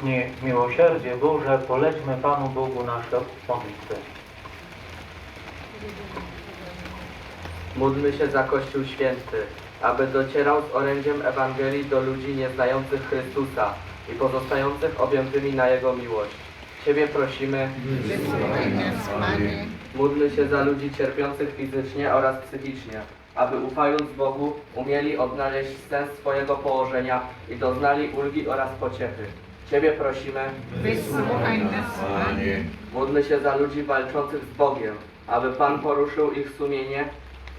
Okropnie miłosierdzie Boże, polećmy Panu Bogu nasze modlitwy. Módlmy się za Kościół Święty, aby docierał z orędziem Ewangelii do ludzi nieznających Chrystusa i pozostających objętymi na Jego miłość. Ciebie prosimy, módlmy się za ludzi cierpiących fizycznie oraz psychicznie, aby ufając Bogu umieli odnaleźć sens swojego położenia i doznali ulgi oraz pociechy. Ciebie prosimy, Wysłuchaj nas, Panie. Módlmy się za ludzi walczących z Bogiem, aby Pan poruszył ich sumienie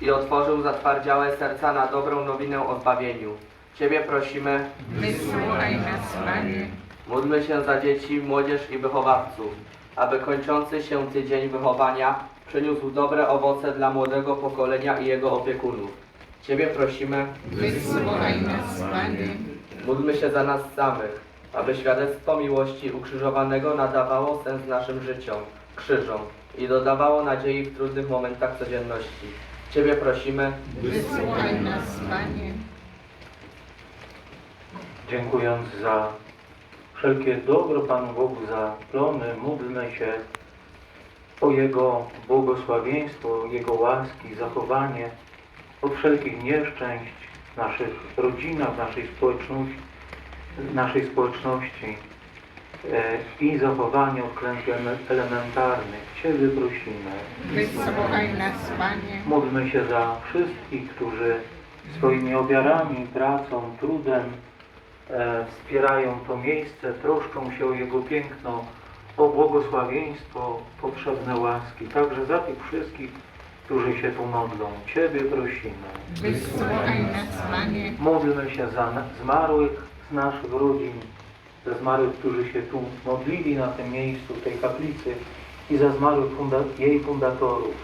i otworzył zatwardziałe serca na dobrą nowinę o zbawieniu. Ciebie prosimy, Wysłuchaj nas, Panie. módlmy się za dzieci, młodzież i wychowawców, aby kończący się tydzień wychowania przyniósł dobre owoce dla młodego pokolenia i jego opiekunów. Ciebie prosimy, Wysłuchaj nas, Panie. módlmy się za nas samych, aby świadectwo miłości ukrzyżowanego nadawało sens naszym życiom, krzyżom i dodawało nadziei w trudnych momentach codzienności. Ciebie prosimy, Wysłuchaj nas, Panie. Dziękując za wszelkie dobro Panu Bogu za plony, módlmy się o Jego błogosławieństwo, Jego łaski, zachowanie od wszelkich nieszczęść w naszych rodzinach, w naszej społeczności, naszej społeczności e, i klęsk ele- elementarnych. Ciebie prosimy. Wysłuchaj nas, Panie. Módlmy się za wszystkich, którzy swoimi ofiarami, pracą, trudem e, wspierają to miejsce, troszczą się o jego piękno, o błogosławieństwo, potrzebne łaski. Także za tych wszystkich, którzy się tu modlą. Ciebie prosimy. Wysłuchaj nas, Panie. Módlmy się za zmarłych naszych rodzin, za zmarłych, którzy się tu modlili na tym miejscu, w tej kaplicy i za zmarłych funda jej fundatorów.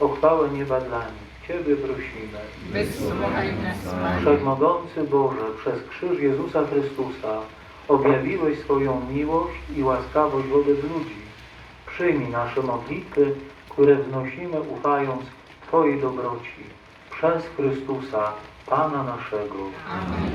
O chwałę nieba dla nich. Ciebie prosimy. Wszechmogący Boże, przez krzyż Jezusa Chrystusa objawiłeś swoją miłość i łaskawość wobec ludzi. Przyjmij nasze modlitwy, które wznosimy ufając Twojej dobroci. Przez Chrystusa, Pana naszego. Amen.